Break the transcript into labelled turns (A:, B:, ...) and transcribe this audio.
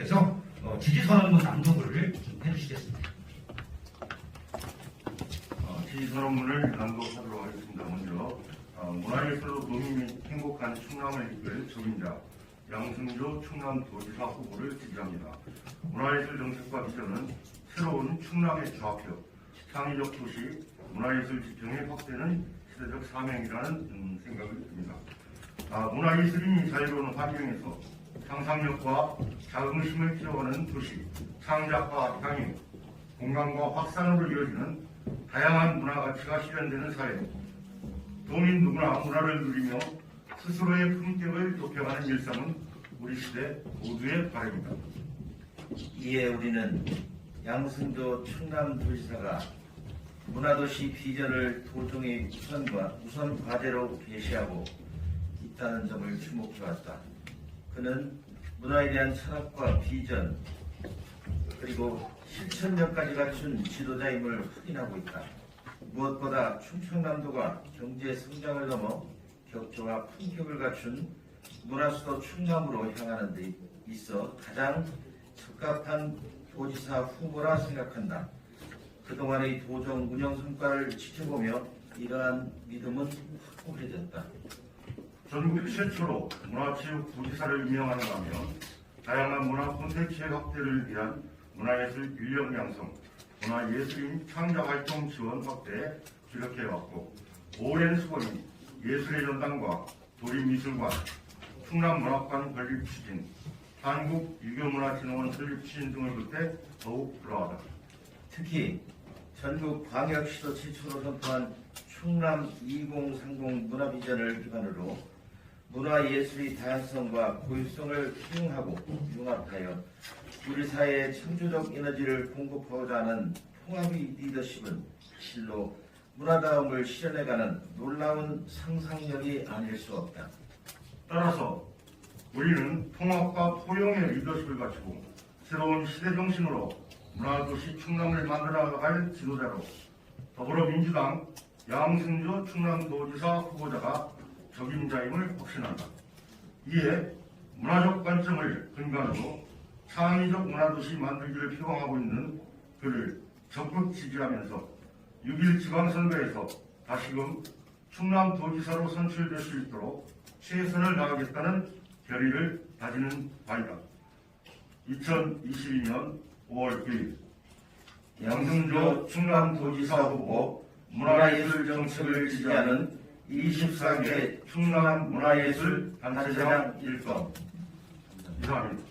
A: 위해서 어, 지지선언문 낭독을 좀 해주시겠습니다.
B: 어, 지지선언문을 낭독하도록 하겠습니다. 먼저 어, 문화예술로 도민 및 행복한 충남을 이끌 적임자 양승조 충남도지사 후보를 지지합니다. 문화예술 정책과 비전은 새로운 충남의 좌표, 창의적 도시, 문화예술 지평의 확대는 시대적 사명이라는 음, 생각이 듭니다. 아, 문화예술인이 자유로운 환경에서 상상력과 자긍심을 키워가는 도시, 창작과 향유, 공간과 확산으로 이어지는 다양한 문화 가치가 실현되는 사회, 도민 누구나 문화를 누리며 스스로의 품격을 높여가는 일상은 우리 시대 모두의 바람입니다.
C: 이에 우리는 양승조 충남도지사가 문화도시 비전을 도정의 우선과 우선 과제로 제시하고 있다는 점을 주목해왔다. 그는 문화에 대한 철학과 비전 그리고 실천력까지 갖춘 지도자임을 확인하고 있다. 무엇보다 충청남도가 경제 성장을 넘어 격조와 품격을 갖춘 문화수도 충남으로 향하는 데 있어 가장 적합한 도지사 후보라 생각한다. 그동안의 도정 운영 성과를 지켜보며 이러한 믿음은 확고해졌다.
B: 전국 최초로 문화체육도지사를 임명하는가 하면 다양한 문화 콘텐츠의 확대를 위한 문화예술 인력 양성, 문화예술인 창작활동 지원 확대에 주력해왔고 오랜 수고인 예술의 전당과 도립미술관, 충남문학관 건립 추진, 한국유교문화진흥원 설립 추진 등을 볼때 더욱 그러하다.
C: 특히 전국 광역시도 최초로 선포한 충남 2030 문화비전을 기반으로 문화예술의 다양성과 고유성을 키움하고 융합하여 우리 사회의 창조적 에너지를 공급하고자 하는 통합의 리더십은 실로 문화다움을 실현해가는 놀라운 상상력이 아닐 수 없다.
B: 따라서 우리는 통합과 포용의 리더십을 갖추고 새로운 시대 정신으로 문화도시 충남을 만들어갈 지도자로 더불어민주당 양승조 충남도지사 후보자가 적임자임을 확신한다. 이에 문화적 관점을 근간으로 창의적 문화도시 만들기를 표방하고 있는 그를 적극 지지하면서 6일 지방선거에서 다시금 충남도지사로 선출될 수 있도록 최선을 다하겠다는 결의를 다지는 바이다. 2022년 5월 9일 양승조 충남도지사 후보 문화예술 정책을 지지하는 24개 충남 문화예술 단체장 일동 이상입니다.